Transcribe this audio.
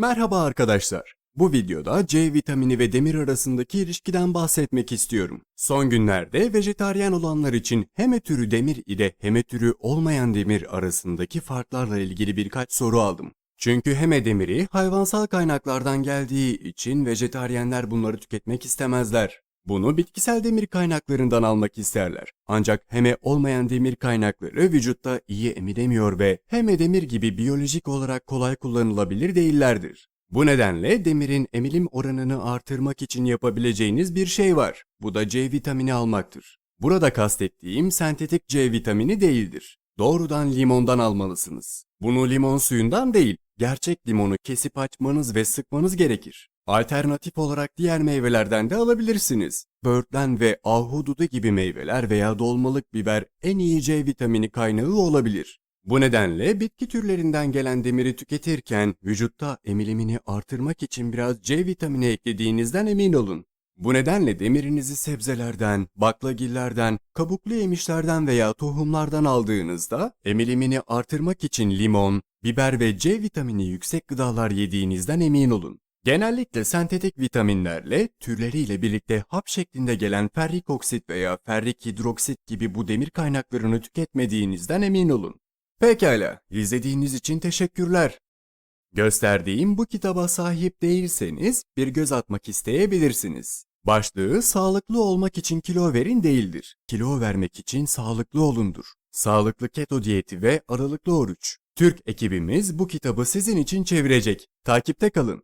Merhaba arkadaşlar. Bu videoda C vitamini ve demir arasındaki ilişkiden bahsetmek istiyorum. Son günlerde vejetaryen olanlar için heme türü demir ile heme türü olmayan demir arasındaki farklarla ilgili birkaç soru aldım. Çünkü heme demiri hayvansal kaynaklardan geldiği için vejetaryenler bunları tüketmek istemezler. Bunu bitkisel demir kaynaklarından almak isterler. Ancak heme olmayan demir kaynakları vücutta iyi emilemiyor ve heme demir gibi biyolojik olarak kolay kullanılabilir değillerdir. Bu nedenle demirin emilim oranını artırmak için yapabileceğiniz bir şey var. Bu da C vitamini almaktır. Burada kastettiğim sentetik C vitamini değildir. Doğrudan limondan almalısınız. Bunu limon suyundan değil, gerçek limonu kesip açmanız ve sıkmanız gerekir. Alternatif olarak diğer meyvelerden de alabilirsiniz. Böğürtlen ve ahududu gibi meyveler veya dolmalık biber en iyi C vitamini kaynağı olabilir. Bu nedenle bitki türlerinden gelen demiri tüketirken vücutta emilimini artırmak için biraz C vitamini eklediğinizden emin olun. Bu nedenle demirinizi sebzelerden, baklagillerden, kabuklu yemişlerden veya tohumlardan aldığınızda emilimini artırmak için limon, biber ve C vitamini yüksek gıdalar yediğinizden emin olun. Genellikle sentetik vitaminlerle türleriyle birlikte hap şeklinde gelen ferrik oksit veya ferrik hidroksit gibi bu demir kaynaklarını tüketmediğinizden emin olun. Pekala, izlediğiniz için teşekkürler. Gösterdiğim bu kitaba sahip değilseniz bir göz atmak isteyebilirsiniz. Başlığı sağlıklı olmak için kilo verin değildir. Kilo vermek için sağlıklı olundur. Sağlıklı keto diyeti ve aralıklı oruç. Türk ekibimiz bu kitabı sizin için çevirecek. Takipte kalın.